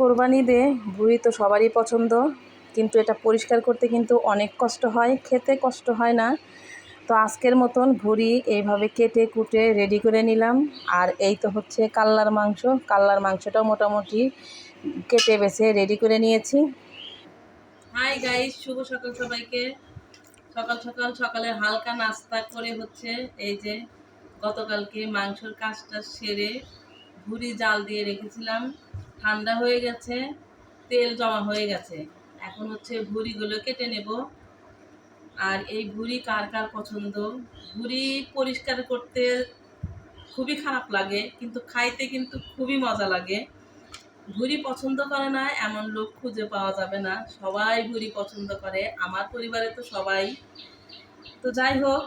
কোরবানি দে, ভুড়ি তো সবারই পছন্দ, কিন্তু এটা পরিষ্কার করতে কিন্তু অনেক কষ্ট হয়, খেতে কষ্ট হয় না। তো আজকের মতন ভুড়ি এইভাবে কেটে কুটে রেডি করে নিলাম। আর এই তো হচ্ছে কাল্লার মাংস, কাল্লার মাংসটাও মোটামুটি কেটে বেছে রেডি করে নিয়েছি। হাই গাইস শুভ সকাল সবাইকে। সকাল সকাল সকালে হালকা নাস্তা করে হচ্ছে এই যে গতকালকে মাংসর কাজটা সেরে ভুড়ি জাল দিয়ে রেখেছিলাম। ঠান্ডা হয়ে গেছে, তেল জমা হয়ে গেছে। এখন হচ্ছে ভুড়িগুলো কেটে নেব। আর এই ভুড়ি কার কার পছন্দ? ভুড়ি পরিষ্কার করতে খুবই খারাপ লাগে, কিন্তু খাইতে কিন্তু খুবই মজা লাগে। ভুড়ি পছন্দ করে না, এমন লোক খুঁজে পাওয়া যাবে না। সবাই ভুড়ি পছন্দ করে, আমার পরিবারে তো সবাই। তো যাই হোক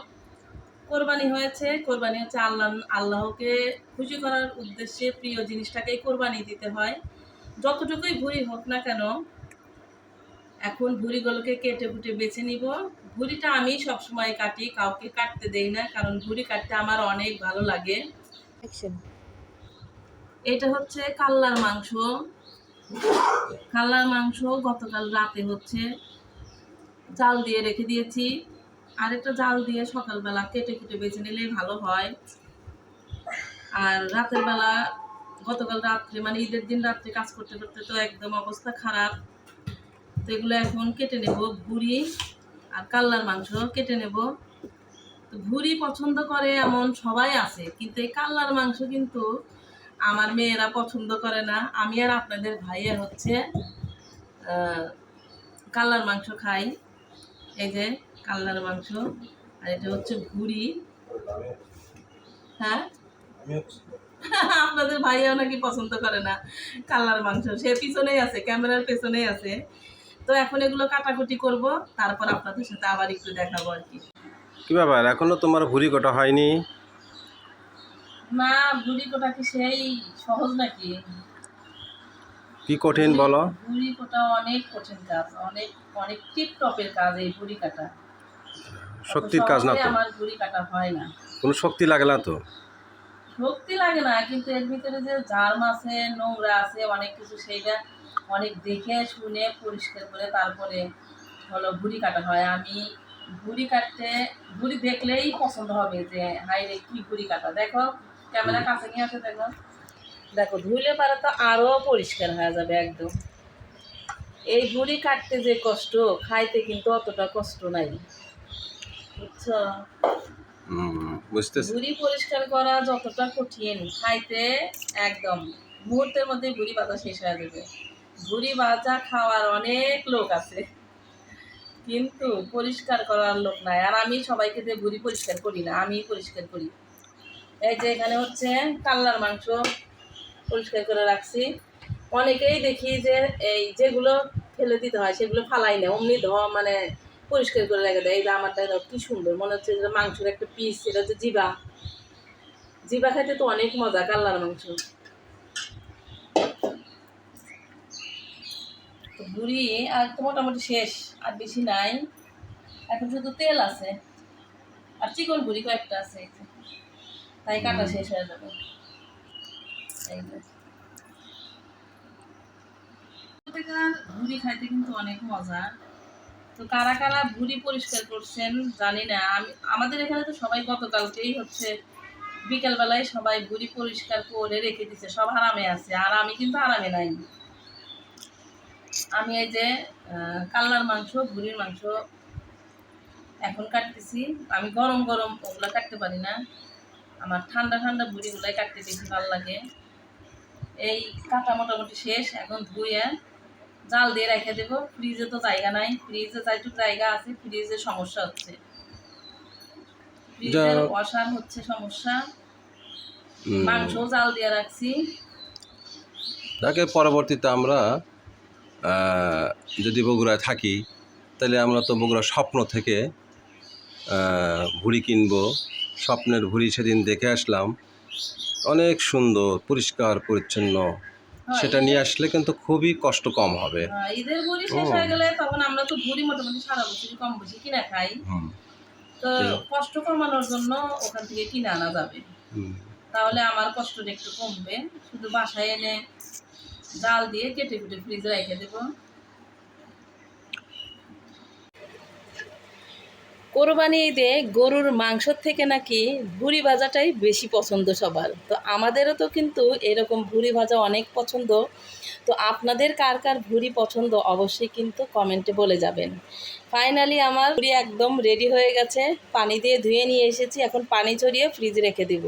কোরবানি হয়েছে কোরবানি হচ্ছে আল্লাহ আল্লাহকে খুশি করার উদ্দেশ্যে প্রিয় জিনিসটাকেই কোরবানি দিতে হয়। যতটুকুই ভুড়ি হোক না কেন এখন ভুড়িগুলোকে কেটে কুটে বেছে নিব। ভুড়িটা আমি সবসময় কাটি কাউকে কাটতে দেই না কারণ ভুড়ি কাটতে আমার অনেক ভালো লাগে। এটা হচ্ছে কাল্লার মাংস। কাল্লার মাংস গতকাল রাতে হচ্ছে জাল দিয়ে রেখে দিয়েছি। আর একটা জাল দিয়ে সকালবেলা কেটে কুটে বেছে নিলেই ভালো হয়। আর রাতের বেলা গতকাল রাত্রে মানে ঈদের দিন রাত্রে কাজ করতে করতে তো একদম অবস্থা খারাপ। তো এগুলো এখন কেটে নেব, ভুড়ি আর কাল্লার মাংস কেটে নেব। তো ভুড়ি পছন্দ করে এমন সবাই আছে, কিন্তু এই কাল্লার মাংস কিন্তু আমার মেয়েরা পছন্দ করে না। আমি আর আপনাদের ভাইয়া হচ্ছে কাল্লার মাংস খাই। এই যে কাল্লার মাংস আর এটা হচ্ছে ভুড়ি। হ্যাঁ? আপনাদের ভাইয়াও নাকি পছন্দ করে না কাল্লার মাংস। সে পিছনেই আছে ক্যামেরার পেছনেই আছে। তো এখন এগুলো কাটাকুটি করব তারপর আপনাদের সাথে আবার একটু দেখাবো আর কি। কি ব্যাপার এখনও তোমার ভুড়ি কটা হয়নি? না ভুড়ি কোটা কি সেই সহজ নাকি? কি কঠিন বলো? ভুড়ি কোটা অনেক কঠিন কাজ অনেক অনেক টিপ টপের কাজ এই ভুড়ি কাটা। শক্তির কাজ না তো। আমার ভুড়ি কাটা হয় না। কোনো শক্তি লাগে না তো? শক্তি লাগে না কিন্তু এর ভিতরে যে জার্ম আছে নোংরা আছে অনেক কিছু সেইটা অনেক দেখে শুনে পরিষ্কার করে তারপরে হলো ভুড়ি কাটা হয়। আমি ভুড়ি কাটতে ভুড়ি দেখলেই পছন্দ হবে যে হাই রে কি ভুড়ি কাটা। দেখো ক্যামেরা কাছে নিয়ে আসে দেখো। দেখো ধুলে পারে তো আরও পরিষ্কার হয়ে যাবে একদম। এই ভুড়ি কাটতে যে কষ্ট খাইতে কিন্তু অতটা কষ্ট নাই। বুঝছ? বুঝতেছি। ভুড়ি পরিষ্কার করা যতটা কঠিন খাইতে একদম মুহূর্তের মধ্যে ভুড়ি বাজা শেষ হয়ে যাবে। ভুড়ি বাজা খাওয়ার অনেক লোক আছে কিন্তু পরিষ্কার করার লোক নাই। আর আমি সবাইকে দিয়ে ভুড়ি পরিষ্কার করি না আমি পরিষ্কার করি। এই যে এখানে হচ্ছে কাল্লার মাংস পরিষ্কার করে রাখছি। অনেকেই দেখি যে এই যেগুলো ফেলে দিতে হয় সেগুলো ফালাই না অমনি ধ মানে পরিষ্কার করে রেখে দেয়। এই যে আমারটা দেখো কি সুন্দর। মনে হচ্ছে যে মাংসের একটা পিস এটা হচ্ছে জিবা জিবা খাইতে তো অনেক মজা কাল্লার মাংস। বুড়ি আর তো মোটামুটি শেষ আর বেশি নাই। এখন শুধু তেল আছে। আর চিকন বুড়ি কয়েকটা আছে তাই কাটা শেষ হয়ে যাবে। ভুড়ি খাইতে কিন্তু অনেক মজা। তো কারা কারা ভুড়ি পরিষ্কার করছেন জানি না। আমি, আমাদের এখানে তো সবাই গতকালকেই হচ্ছে বিকেলবেলায় সবাই ভুড়ি পরিষ্কার করে রেখে দিচ্ছে সব আরামে আছে, আর আমি কিন্তু আরামে নাই। আমি এই যে কাল্লার মাংস, ভুড়ির মাংস এখন কাটতেছি। আমি গরম গরম ওগুলো কাটতে পারি না। আমার ঠান্ডা ঠান্ডা ভুড়িগুলাই কাটতে বেশি ভালো লাগে। এই কাটা মোটামুটি শেষ, এখন ধুয়ে জাল দিয়ে রেখে দেবো। ফ্রিজে তো জায়গা নাই। ফ্রিজে যাইটুকু জায়গা আছে ফ্রিজে সমস্যা হচ্ছে। ফ্রিজের অসার হচ্ছে সমস্যা। মাংস জাল দিয়ে রাখছি। তাকে পরবর্তীতে আমরা যদি বগুড়ায় থাকি তাহলে আমরা তো বগুড়া স্বপ্ন থেকে ভুড়ি কিনবো। স্বপ্নের ভুড়ি সেদিন দেখে আসলাম। অনেক সুন্দর পরিষ্কার পরিচ্ছন্ন সেটা নিয়ে আসলে কিন্তু খুবই কষ্ট কম হবে। হ্যাঁ, ঈদের ভুড়ি শেষ হয়ে গেলে তখন আমরা তো ভুড়ি মোটামুটি সারা বছরই কম বেশি কিনা খাই। তো কষ্ট কমানোর জন্য ওখান থেকে কিনে আনা যাবে। তাহলে আমার কষ্টটা একটু কমবে। শুধু বাসায় এনে ডাল দিয়ে কেটে কুটে ফ্রিজে রেখে দেবো। কোরবানি ঈদে গরুর মাংসর থেকে নাকি ভুড়ি ভাজাটাই বেশি পছন্দ সবার। তো আমাদেরও তো কিন্তু এরকম ভুড়ি ভাজা অনেক পছন্দ। তো আপনাদের কার কার ভুড়ি পছন্দ অবশ্যই কিন্তু কমেন্টে বলে যাবেন। ফাইনালি আমার ভুড়ি একদম রেডি হয়ে গেছে। পানি দিয়ে ধুয়ে নিয়ে এসেছি। এখন পানি ছড়িয়ে ফ্রিজ রেখে দিব।